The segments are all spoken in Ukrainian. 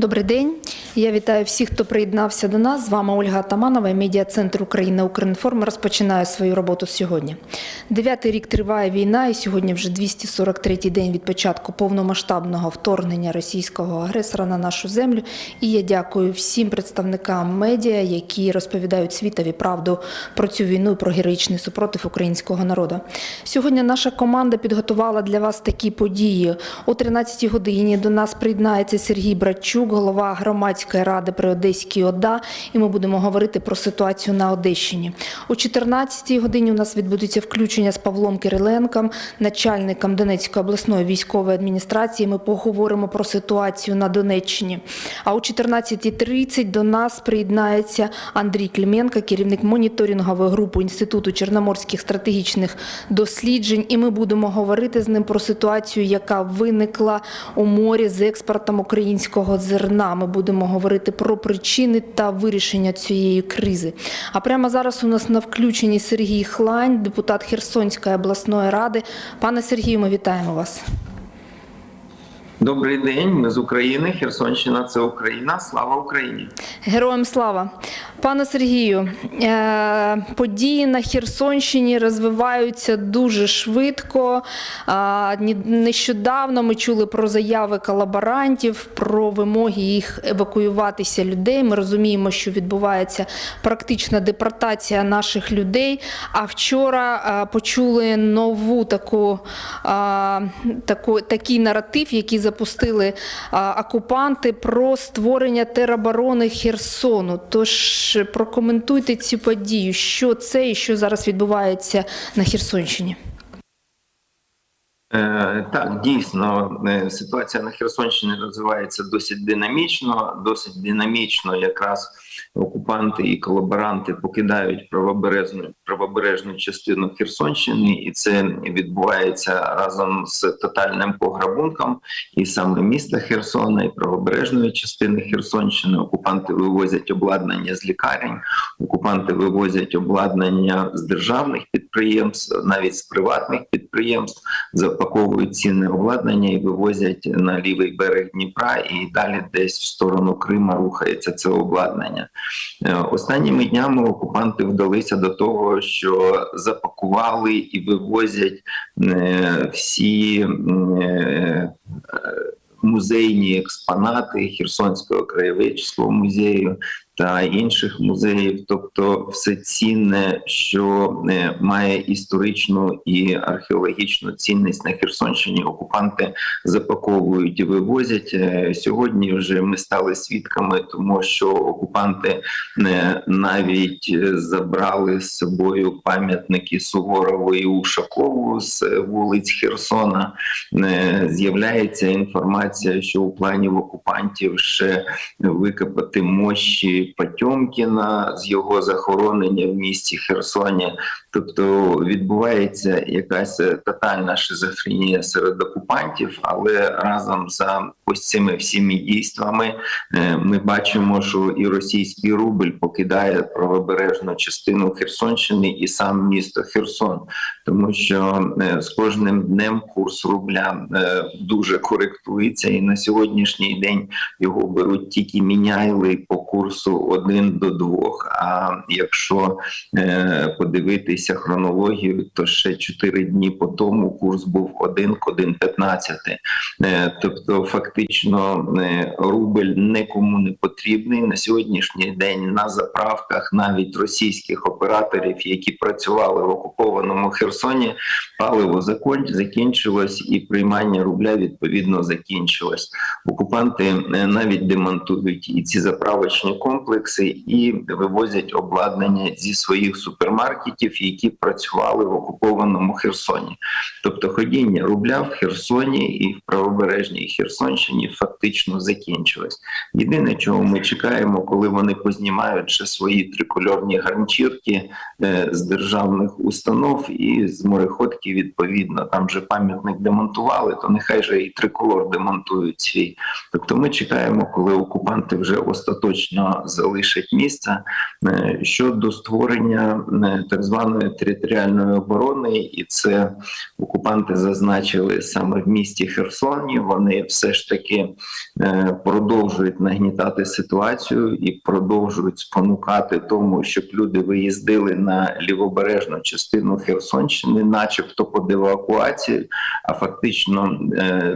Добрий день. Я вітаю всіх, хто приєднався до нас. З вами Ольга Атаманова, медіа-центр Україна Укрінформ розпочинає свою роботу сьогодні. Дев'ятий рік триває війна, і сьогодні вже 243-й день від початку повномасштабного вторгнення російського агресора на нашу землю. І я дякую всім представникам медіа, які розповідають світові правду про цю війну і про героїчний супротив українського народу. Сьогодні наша команда підготувала для вас такі події. О 13-й годині до нас приєднається Сергій Братчук, голова громадської ради при Одеській ОДА, і ми будемо говорити про ситуацію на Одещині. О 14-й годині у нас відбудеться включення з Павлом Кириленком, начальником Донецької обласної військової адміністрації. Ми поговоримо про ситуацію на Донеччині. А о 14.30 до нас приєднається Андрій Клименко, керівник моніторингової групи Інституту чорноморських стратегічних досліджень. І ми будемо говорити з ним про ситуацію, яка виникла у морі з експортом українського зерна. Ми будемо говорити про причини та вирішення цієї кризи. А прямо зараз у нас на включенні Сергій Хлань, депутат Херсонської обласної ради. Пане Сергію, ми вітаємо вас. Добрий день, ми з України. Херсонщина це Україна. Слава Україні! Героям слава! Пане Сергію, е, події на Херсонщині розвиваються дуже швидко. Нещодавно ми чули про заяви колаборантів, про вимоги їх евакуюватися людей. Ми розуміємо, що відбувається практична депортація наших людей. А вчора е, почули нову таку, таку такий наратив, який запустили окупанти про створення тероборони Херсону. Тож прокоментуйте цю подію, що це і що зараз відбувається на Херсонщині. Е, так, дійсно, е, ситуація на Херсонщині розвивається досить динамічно. Досить динамічно, якраз окупанти і колаборанти покидають правобережну правобережну частину Херсонщини, і це відбувається разом з тотальним пограбунком і саме міста Херсона, і правобережної частини Херсонщини. Окупанти вивозять обладнання з лікарень, окупанти вивозять обладнання з державних підприємств, навіть з приватних підприємств, запаковують цінне обладнання і вивозять на лівий берег Дніпра, і далі десь в сторону Крима рухається це обладнання. Е, Останніми днями окупанти вдалися до того, що запакували і вивозять е, всі е, музейні експонати Херсонського краєведчого музею та інших музеїв, тобто все цінне, що е, має історичну і археологічну цінність на Херсонщині. Окупанти запаковують і вивозять. Е, Сьогодні вже ми стали свідками, тому що окупанти е, навіть забрали з собою пам'ятники Суворову і Ушакову з вулиць Херсона. З'являється інформація, що у плані в окупантів ще викопати мощі Потьомкіна з його захоронення в місті Херсоні. Тобто відбувається якась е, тотальна шизофренія серед окупантів, але разом за ось цими всіми дійствами е, ми бачимо, що і російський рубль покидає правобережну частину Херсонщини і сам місто Херсон, тому що е, з кожним днем курс рубля дуже коректується, і на сьогоднішній день його беруть тільки міняйли по курсу 1 до 2. А якщо е, подивитися хронологію, то ще 4 дні по тому курс був 1 к 1,15. Е, тобто, фактично, е, рубль нікому не потрібний на сьогоднішній день на заправках навіть російських операторів, які працювали в окупованому Херсоні, паливо закон- закінчилось і приймання рубля відповідно закінчилось. Окупанти е, навіть демонтують і ці заправочні комплекси і вивозять обладнання зі своїх супермаркетів, які працювали в окупованому Херсоні. Тобто ходіння рубля в Херсоні і в правобережній Херсонщині фактично закінчилось. Єдине, чого ми чекаємо, коли вони познімають ще свої трикольорні гарнчірки е, з державних установ і з мореходки, відповідно, там же пам'ятник демонтували, то нехай же і триколор демонтують свій. Тобто, ми чекаємо, коли окупанти вже остаточно залишать місце е, щодо створення е, так званої територіальної оборони, і це окупанти зазначили саме в місті Херсоні. Вони все ж таки е, продовжують нагнітати ситуацію і продовжують спонукати тому, щоб люди виїздили на лівобережну частину Херсонщини, начебто під евакуацію, а фактично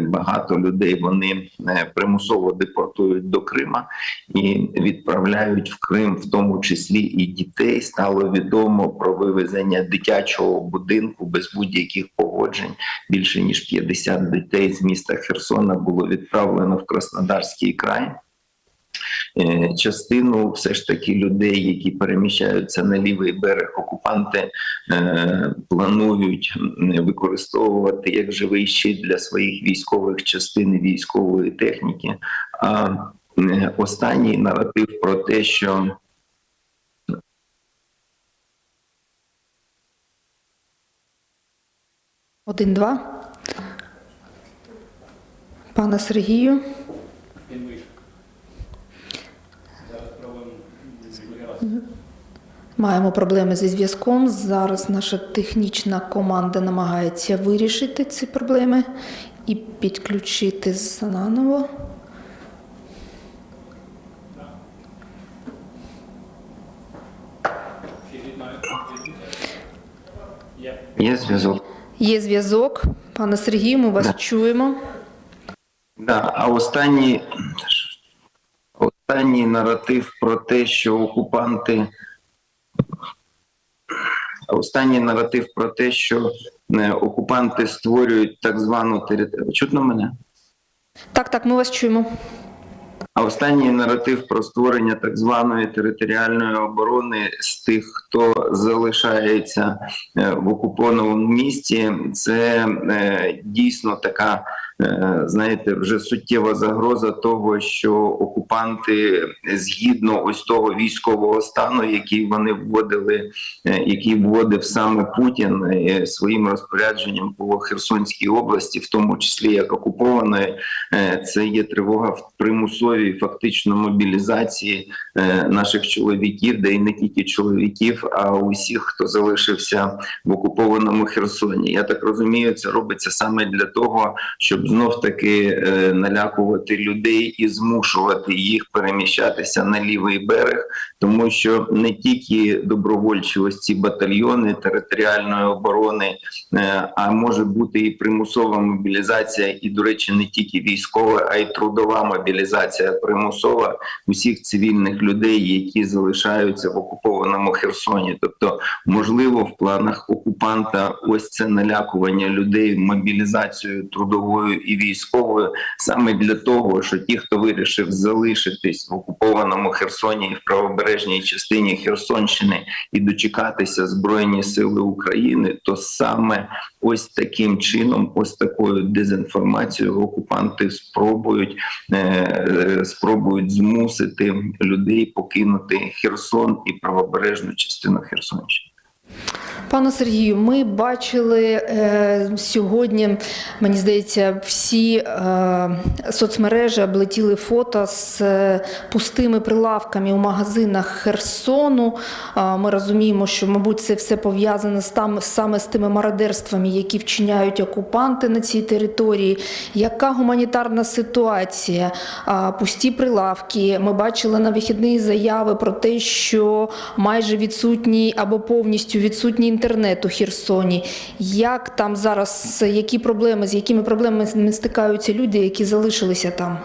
багато людей вони примусово депортують до Крима і відправляють в Крим, в тому числі і дітей. Стало відомо про вивезення дитячого будинку без будь-яких погоджень. Більше ніж 50 дітей з міста Херсона було відправлено в Краснодарський край. Е, Частину все ж таки людей, які переміщаються на лівий берег, окупанти е, планують використовувати як живий щит для своїх військових частин військової техніки. А останній наратив про те, що Один-два. Пане Сергію. Маємо проблеми зі зв'язком. Зараз наша технічна команда намагається вирішити ці проблеми і підключити заново. Є. зв'язок. Є зв'язок. Пане Сергію, ми вас Да. чуємо. Да, а останній, останній наратив про те, що окупанти. Останній наратив про те, що е, окупанти створюють так звану територію. Чутно мене? Так, так, ми вас чуємо. А останній наратив про створення так званої територіальної оборони з тих, хто залишається е, в окупованому місті, це е, дійсно така, знаєте, вже суттєва загроза того, що окупанти згідно ось того військового стану, який вони вводили, е, який вводив саме Путін е, своїм розпорядженням по Херсонській області, в тому числі як окупованої, Е, це є тривога в примусовій фактично мобілізації е, наших чоловіків, де і не тільки чоловіків, а усіх, хто залишився в окупованому Херсоні. Я так розумію, це робиться саме для того, щоб знов таки е, налякувати людей і змушувати їх переміщатися на лівий берег, тому що не тільки добровольчі ось ці батальйони територіальної оборони, е, а може бути і примусова мобілізація, і, до речі, не тільки військова, а й трудова мобілізація примусова усіх цивільних людей, які залишаються в окупованому Херсоні. Тобто, можливо, в планах окупанта ось це налякування людей мобілізацією трудовою і військовою, саме для того, що ті, хто вирішив залишитись в окупованому Херсоні і в правобережній частині Херсонщини і дочекатися збройні сили України, то саме ось таким чином, ось такою дезінформацією окупанти спробують е, е, спробують змусити людей покинути Херсон і правобережну частину Херсонщини. Пане Сергію, ми бачили е, сьогодні, мені здається, всі е, соцмережі облетіли фото з е, пустими прилавками у магазинах Херсону. Е, ми розуміємо, що, мабуть, це все пов'язане з там саме з тими мародерствами, які вчиняють окупанти на цій території. Яка гуманітарна ситуація? Е, пусті прилавки. Ми бачили на вихідні заяви про те, що майже відсутній або повністю відсутній інтернет у Херсоні. Як там зараз, які проблеми, з якими проблемами стикаються люди, які залишилися там?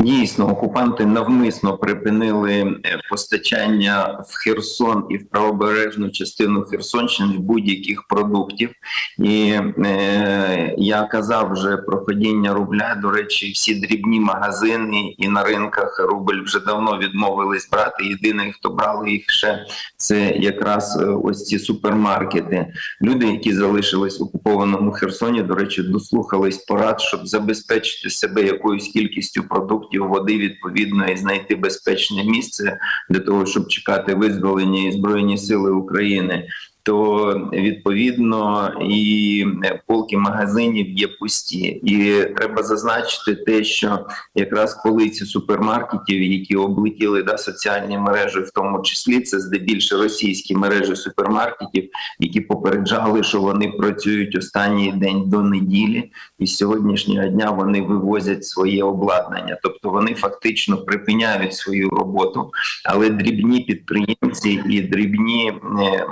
Дійсно, окупанти навмисно припинили е, постачання в Херсон і в правобережну частину Херсонщини будь-яких продуктів. І е, я казав вже про падіння рубля. До речі, всі дрібні магазини і на ринках рубль вже давно відмовились брати. Єдине, хто брали їх ще це якраз е, ось ці супермаркети. Люди, які залишились в окупованому Херсоні, до речі, дослухались порад, щоб забезпечити себе якоюсь кількістю продуктів, води відповідно і знайти безпечне місце для того, щоб чекати визволення і збройні сили України. То відповідно і полки магазинів є пусті. І треба зазначити те, що якраз полиці супермаркетів, які облетіли да, соціальні мережі, в тому числі це здебільшого російські мережі супермаркетів, які попереджали, що вони працюють останній день до неділі, і з сьогоднішнього дня вони вивозять своє обладнання, тобто вони фактично припиняють свою роботу, але дрібні підприємці і дрібні е,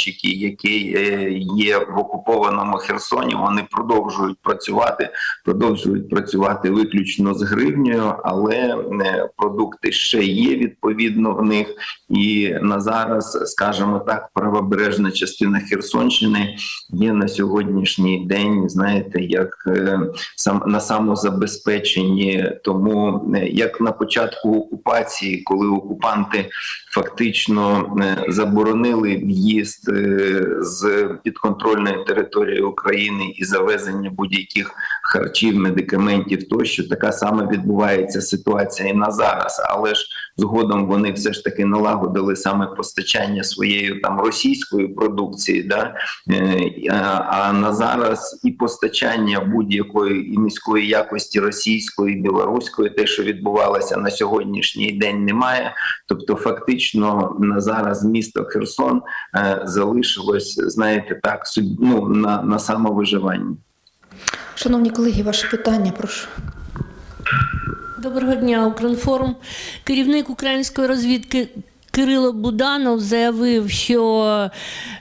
магазинчики, які е, є в окупованому Херсоні, вони продовжують працювати, продовжують працювати виключно з гривнею, але е, продукти ще є відповідно в них. І на зараз, скажімо так, правобережна частина Херсонщини є на сьогоднішній день, знаєте, як е, сам на самозабезпеченні. Тому як на початку окупації, коли окупанти фактично е, заборонили в'їзд е, з підконтрольної території України і завезення будь-яких харчів, медикаментів, тощо така сама відбувається ситуація і на зараз, але ж згодом вони все ж таки налагодили саме постачання своєю там російської продукції, да Е, а- на зараз і постачання будь-якої і низької якості російської, і білоруської, те, що відбувалося на сьогоднішній день, немає. Тобто, фактично на зараз місто Херсон е, залишилось, знаєте, так ну, на, на самовиживанні. Шановні колеги, ваше питання, прошу. Доброго дня, Укрінформ. Керівник української розвідки Кирило Буданов заявив, що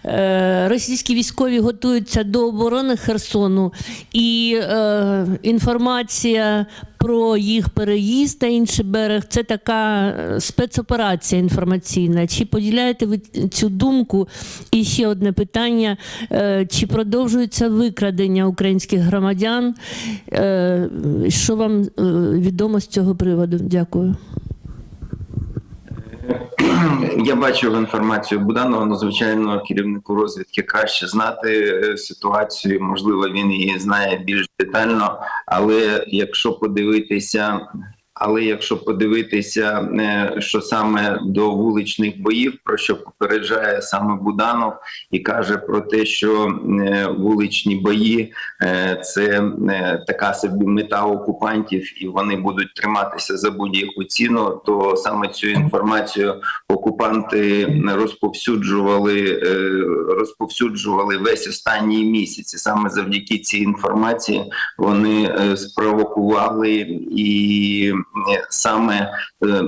е, російські військові готуються до оборони Херсону, і е, інформація про їх переїзд на інший берег це така е, спецоперація інформаційна. Чи поділяєте ви цю думку? І ще одне питання: чи продовжується викрадення українських громадян? Що вам відомо з цього приводу? Дякую. Я бачив інформацію Буданова. Ну, звичайно, керівнику розвідки краще знати е, ситуацію. Можливо, він її знає більш детально. Але якщо подивитися, але якщо подивитися, е, що саме до вуличних боїв, про що попереджає саме Буданов, і каже про те, що е, вуличні бої е, це така собі мета окупантів, і вони будуть триматися за будь-яку ціну, то саме цю інформацію окупанти розповсюджували, розповсюджували весь останній місяць. І саме завдяки цій інформації вони спровокували і саме е,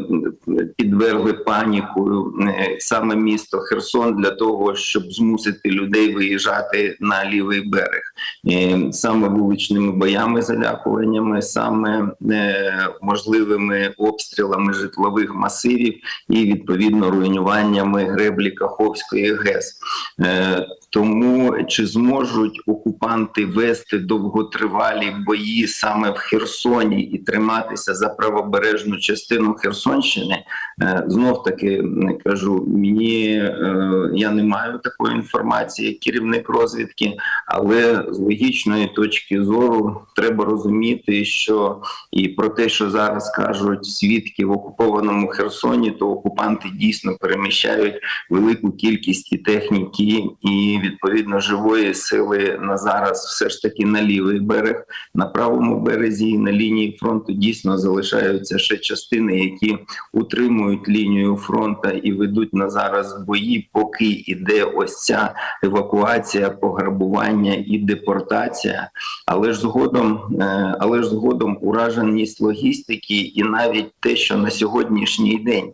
підвергли паніку е, саме місто Херсон для того, щоб змусити людей виїжджати на лівий берег, Е, саме вуличними боями, залякуваннями, саме е, можливими обстрілами житлових масивів і відповідно руйнуваннями греблі Каховської ГЕС. Е, Тому чи зможуть окупанти вести довготривалі бої саме в Херсоні і триматися за правобережну частину Херсонщини? Е, Знов таки кажу, мені е, я не маю такої інформації, як керівник розвідки, але з логічної точки зору треба розуміти, що і про те, що зараз кажуть свідки в окупованому Херсоні, то окупанти дійсно переміщають велику кількість і техніки, і відповідно живої сили на зараз, все ж таки на лівий берег, на правому березі і на лінії фронту дійсно залишаються ще частини, які утримують лінію фронту і ведуть на зараз бої, поки іде ось ця евакуація, пограбування і депортація. Але ж згодом, е, але ж згодом ураженість логістики, і навіть те, що на сьогоднішній день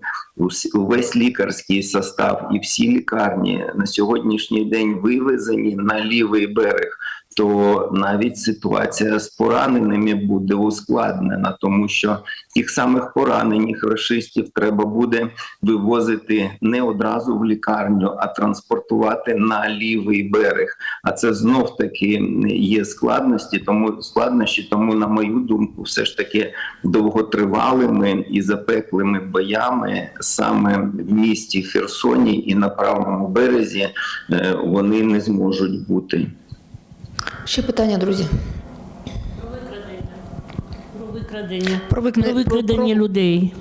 увесь лікарський состав і всі лікарні на сьогоднішній день вивезені на лівий берег. То навіть ситуація з пораненими буде ускладнена, тому що тих самих поранених рашистів треба буде вивозити не одразу в лікарню, а транспортувати на лівий берег. А це знов таки є складності, тому складнощі. Тому, на мою думку, все ж таки довготривалими і запеклими боями саме в місті Херсоні і на правому березі е, вони не зможуть бути. Ще питання, друзі. Про викрадення. Про викрадення. Про викрадення про- про- людей.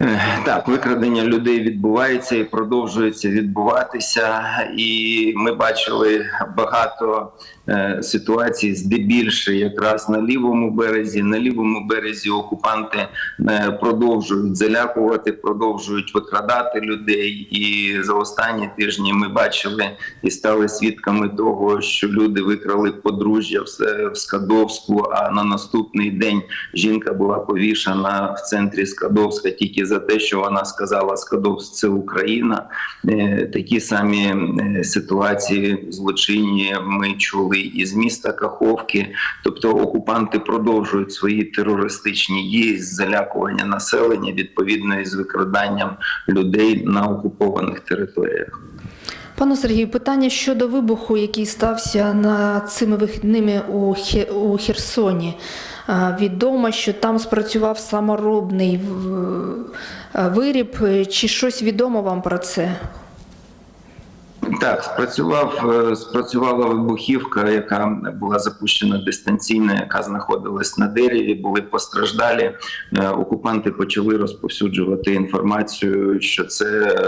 Е, Так, викрадення людей відбувається і продовжується відбуватися. І ми бачили багато е, ситуацій, здебільше якраз на лівому березі. На лівому березі окупанти е, продовжують залякувати, продовжують викрадати людей. І за останні тижні ми бачили і стали свідками того, що люди викрали подружжя в Скадовську. А на наступний день жінка була повішана в центрі Скадовська тільки за те, що вона сказала Скадовськ це Україна. Е, Такі самі ситуації злочинні ми чули із міста Каховки. Тобто окупанти продовжують свої терористичні дії з залякування населення відповідно із викраданням людей на окупованих територіях. Пане Сергію, питання щодо вибуху, який стався на цими вихідними у, Херсоні. Відомо, що там спрацював саморобний виріб. Чи щось відомо вам про це? Так, спрацював е, спрацювала вибухівка, яка була запущена дистанційно, яка знаходилась на дереві. Були постраждалі. Е, Окупанти почали розповсюджувати інформацію, що це е,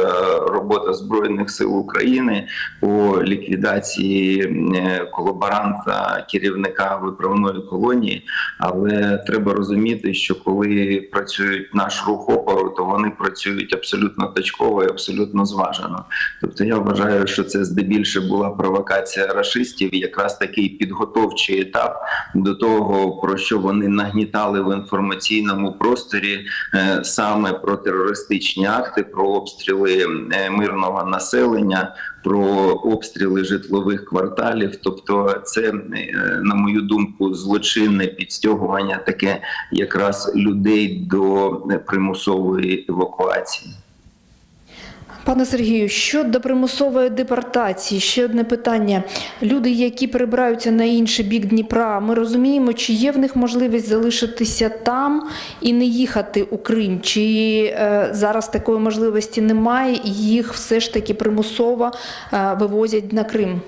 робота збройних сил України по ліквідації колаборанта керівника виправної колонії. Але треба розуміти, що коли працюють наш рух опору, то вони працюють абсолютно точково і абсолютно зважено. Тобто я вважаю, що це здебільше була провокація рашистів, якраз такий підготовчий етап до того, про що вони нагнітали в інформаційному просторі е, саме про терористичні акти, про обстріли е, мирного населення. Про обстріли житлових кварталів, тобто це, е, на мою думку, злочинне підстягування таке якраз людей до примусової евакуації. Пане Сергію, щодо примусової депортації, ще одне питання. Люди, які перебираються на інший бік Дніпра, ми розуміємо, чи є в них можливість залишитися там і не їхати у Крим? Чи е, зараз такої можливості немає, і їх все ж таки примусово е, вивозять на Крим?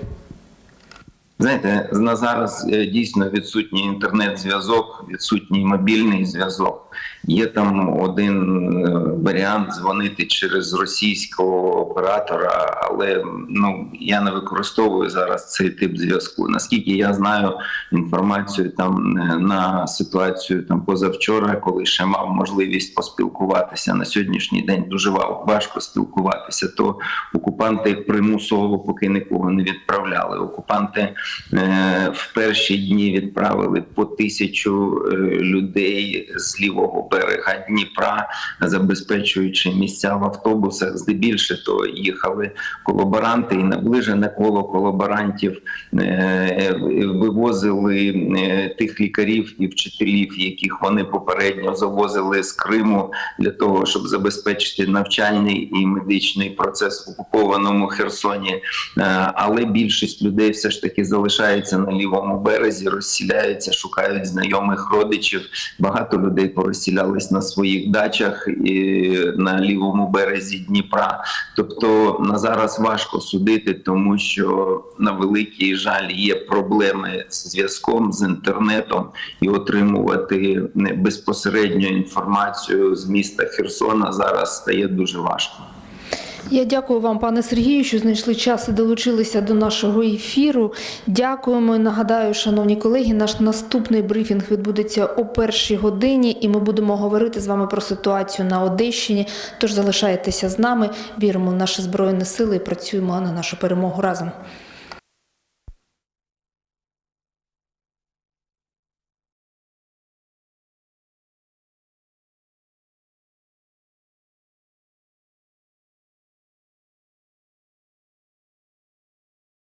Знаєте, на зараз е, дійсно відсутній інтернет-зв'язок, відсутній мобільний зв'язок. Є там один е, варіант дзвонити через російського оператора, але ну я не використовую зараз цей тип зв'язку. Наскільки я знаю інформацію там е, на ситуацію там позавчора, коли ще мав можливість поспілкуватися на сьогоднішній день, дуже ва- важко спілкуватися. То окупанти примусово поки нікого не відправляли. Окупанти е, в перші дні відправили по тисячу е, людей з лівого берега Дніпра, забезпечуючи місця в автобусах. Здебільше то їхали колаборанти і наближене коло колаборантів е, вивозили е, тих лікарів і вчителів, яких вони попередньо завозили з Криму для того, щоб забезпечити навчальний і медичний процес в окупованому Херсоні. Е, Але більшість людей все ж таки залишається на лівому березі, розсіляються, шукають знайомих родичів. Багато людей порозсілялись на своїх дачах і на лівому березі Дніпра. Тобто на зараз важко судити, тому що на великий жаль є проблеми з зв'язком з інтернетом і отримувати безпосередньо інформацію з міста Херсона зараз стає дуже важко. Я дякую вам, пане Сергію, що знайшли час і долучилися до нашого ефіру. Дякуємо нагадаю, шановні колеги, наш наступний брифінг відбудеться о першій годині, і ми будемо говорити з вами про ситуацію на Одещині. Тож залишайтеся з нами, віримо в наші збройні сили і працюємо на нашу перемогу разом.